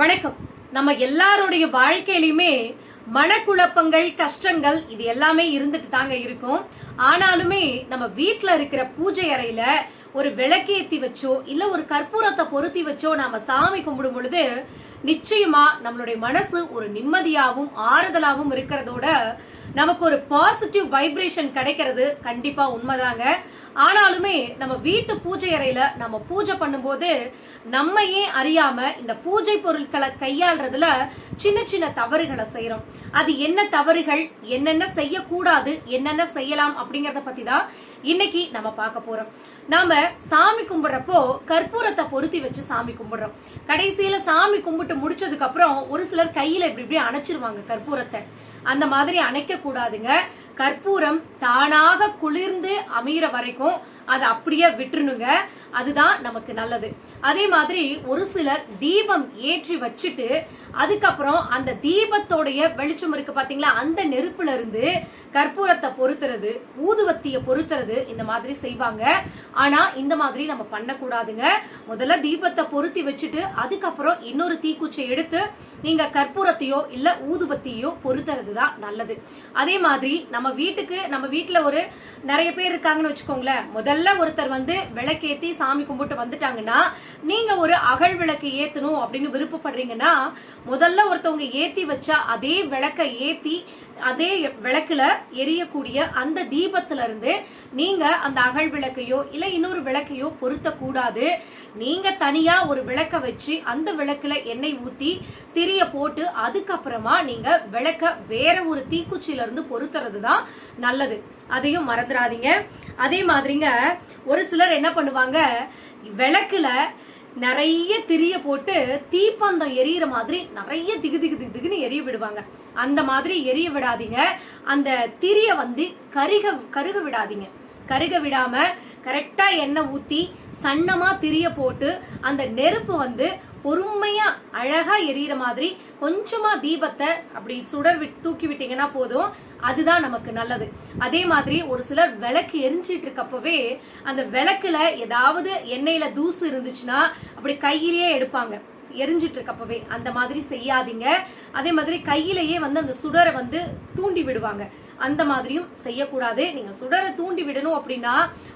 வணக்கம். நம்ம எல்லாருடைய வாழ்க்கையிலுமே மனக்குழப்பங்கள் கஷ்டங்கள் இது எல்லாமே இருந்துட்டு தாங்க இருக்கும். ஆனாலுமே நம்ம வீட்டில் இருக்கிற பூஜை அறையில ஒரு விளக்கேத்தி வச்சோ இல்ல ஒரு கற்பூரத்தை பொருத்தி வச்சோ நாம சாமி கும்பிடும் பொழுது நிச்சயமா நம்மளுடைய மனசு ஒரு நிம்மதியாவும் ஆறுதலாகவும் இருக்கிறதோட நமக்கு ஒரு பாசிட்டிவ் வைப்ரேஷன் கிடைக்கிறது கண்டிப்பா உண்மைதாங்க. ஆனாலுமே நம்ம வீட்டு பூஜை அறையில நம்ம பூஜை பண்ணும்போது நம்மையே அறியாம இந்த பூஜை பொருட்களை கையாள்றதுல சின்ன சின்ன தவறுகளை செய்யறோம் அது என்ன தவறுகள் என்னென்ன செய்யக்கூடாது என்னென்ன செய்யலாம் அப்படிங்கறத பத்தி தான் இன்னைக்கு நம்ம பார்க்க போறோம். நாம சாமி கும்பிடுறப்போ கற்பூரத்தை பொருத்தி வச்சு சாமி கும்பிடுறோம். கடைசியில சாமி கும்பிட்டு முடிச்சதுக்கு அப்புறம் ஒரு சிலர் கையில இப்படி இப்படி அணைச்சிருவாங்க கற்பூரத்தை. அந்த மாதிரி அணைக்க கூடாதுங்க. கற்பூரம் தானாக குளிர்ந்து அமையிற வரைக்கும் அதை அப்படியே விட்டுருணுங்க. அதுதான் நமக்கு நல்லது. அதே மாதிரி ஒரு சிலர் தீபம் ஏற்றி வச்சுட்டு அதுக்கப்புறம் அந்த தீபத்தோடைய வெளிச்சம் இருக்கு பாத்தீங்களா? அந்த நெருப்புல இருந்து கற்பூரத்தை பொருத்துறது ஊதுவத்திய பொருத்துறது இந்த மாதிரி செய்வாங்க. ஆனா இந்த மாதிரி நம்ம பண்ணக்கூடாதுங்க. முதல்ல தீபத்தை பொருத்தி வச்சுட்டு அதுக்கப்புறம் இன்னொரு தீக்குச்சை எடுத்து நீங்க கற்பூரத்தையோ இல்ல ஊதுபத்தியோ பொருத்துறது தான் நல்லது. அதே மாதிரி நம்ம வீட்டுக்கு நம்ம வீட்டுல ஒரு நிறைய பேர் இருக்காங்கன்னு வச்சுக்கோங்களேன். முதல்ல ஒருத்தர் வந்து விளக்கேத்தி சாமி கும்பிட்டு வந்துட்டாங்கன்னா நீங்க ஒரு அகல் விளக்கு ஏத்தணும் அப்படின்னு விருப்பப்படுறீங்கன்னா முதல்ல ஒருத்தவங்க ஏத்தி வச்சா அதே விளக்க ஏத்தி அதே விளக்குல எரியக்கூடிய அந்த தீபத்துல இருந்து நீங்க அந்த அகல் விளக்கையோ இல்ல இன்னொரு விளக்கையோ பொருத்த கூடாது. நீங்க தனியா ஒரு விளக்க வச்சு அந்த விளக்குல எண்ணெய் ஊத்தி திரிய போட்டு அதுக்கப்புறமா நீங்க விளக்க வேற ஒரு தீக்குச்சியில இருந்து பொருத்துறது தான் நல்லது. அதையும் மறந்துடாதீங்க. அதே மாதிரிங்க ஒரு சிலர் என்ன பண்ணுவாங்க விளக்குல நிறைய திரிய போட்டு தீப்பந்தம் எரியிற மாதிரி நிறைய திகு திகு திகு திகுன்னு எரிய விடுவாங்க. அந்த மாதிரி எரிய விடாதீங்க. அந்த திரிய வந்து கருக கருக விடாதீங்க. கருக விடாம கரெக்டாக எண்ணெய் ஊற்றி சன்னமாக திரிய போட்டு அந்த நெருப்பு வந்து பொறுமையா அழகா எரியற மாதிரி கொஞ்சமா தீபத்தை அப்படி சுடர் விட் தூக்கி விட்டீங்கன்னா போதும். அதுதான் நமக்கு நல்லது. அதே மாதிரி ஒரு சிலர் விளக்கு எரிஞ்சிட்டு இருக்கப்பவே அந்த விளக்குல ஏதாவது எண்ணெயில தூசு இருந்துச்சுன்னா அப்படி கையிலேயே எடுப்பாங்க. எரிஞ்சிட்டு இருக்கப்பவே அந்த மாதிரி செய்யாதீங்க. அதே மாதிரி கையிலேயே வந்து அந்த சுடரை வந்து தூண்டி விடுவாங்க. அந்த மாதிரியும் செய்யக்கூடாது. நீங்க சுடரை தூண்டி விடணும் அப்படின்னா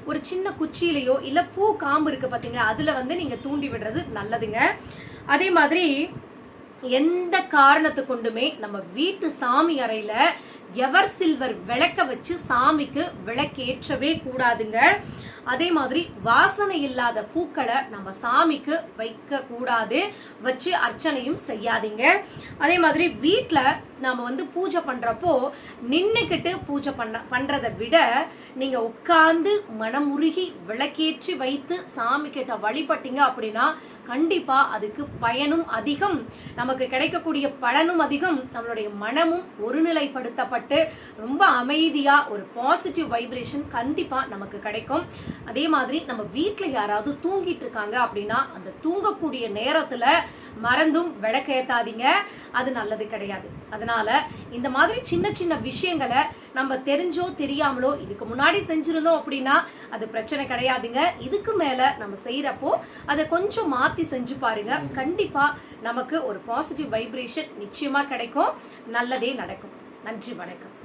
ஒரு சின்ன குச்சியிலையோ இல்ல பூ காம்பு இருக்கு பாத்தீங்களா அதுல வந்து நீங்க தூண்டி விடுறது நல்லதுங்க. அதே மாதிரி எந்த காரணத்தை கொண்டுமே நம்ம வீட்டு சாமி அறையில எவர் சில்வர் விளக்க வச்சு சாமிக்கு விளக்கேற்றவே கூடாதுங்க. அதே மாதிரி வாசனை இல்லாத பூக்களை நம்ம சாமிக்கு வைக்க கூடாது. வச்சு அர்ச்சனையும் செய்யாதீங்க. அதே மாதிரி வீட்டில் நாம வந்து பூஜை பண்றப்போ நின்றுக்கிட்டு பூஜை பண்ண பண்றதை விட நீங்க உட்கார்ந்து மனமுருகி விளக்கேற்றி வைத்து சாமி கிட்ட வழிபட்டீங்க அப்படின்னா கண்டிப்பா அதுக்கு பயனும் அதிகம். நமக்கு கிடைக்கக்கூடிய பலனும் அதிகம். நம்மளுடைய மனமும் ஒருநிலைப்படுத்தப்பட்டு ரொம்ப அமைதியா ஒரு பாசிட்டிவ் வைப்ரேஷன் கண்டிப்பா நமக்கு கிடைக்கும். அதே மாதிரி நம்ம வீட்டில் யாராவது தூங்கிட்டு இருக்காங்க அப்படின்னா அந்த தூங்கக்கூடிய நேரத்துல மறந்தும் விளக்கேத்தாதீங்க. அது நல்லது கிடையாது. அதனால இந்த மாதிரி சின்ன சின்ன விஷயங்களை நம்ம தெரிஞ்சோ தெரியாமலோ இதுக்கு முன்னாடி செஞ்சிருந்தோம் அப்படின்னா அது பிரச்சனை கிடையாதுங்க. இதுக்கு மேல நம்ம செய்யறப்போ அதை கொஞ்சம் மாத்தி செஞ்சு பாருங்க. கண்டிப்பா நமக்கு ஒரு பாசிட்டிவ் வைப்ரேஷன் நிச்சயமா கிடைக்கும். நல்லதே நடக்கும். நன்றி வணக்கம்.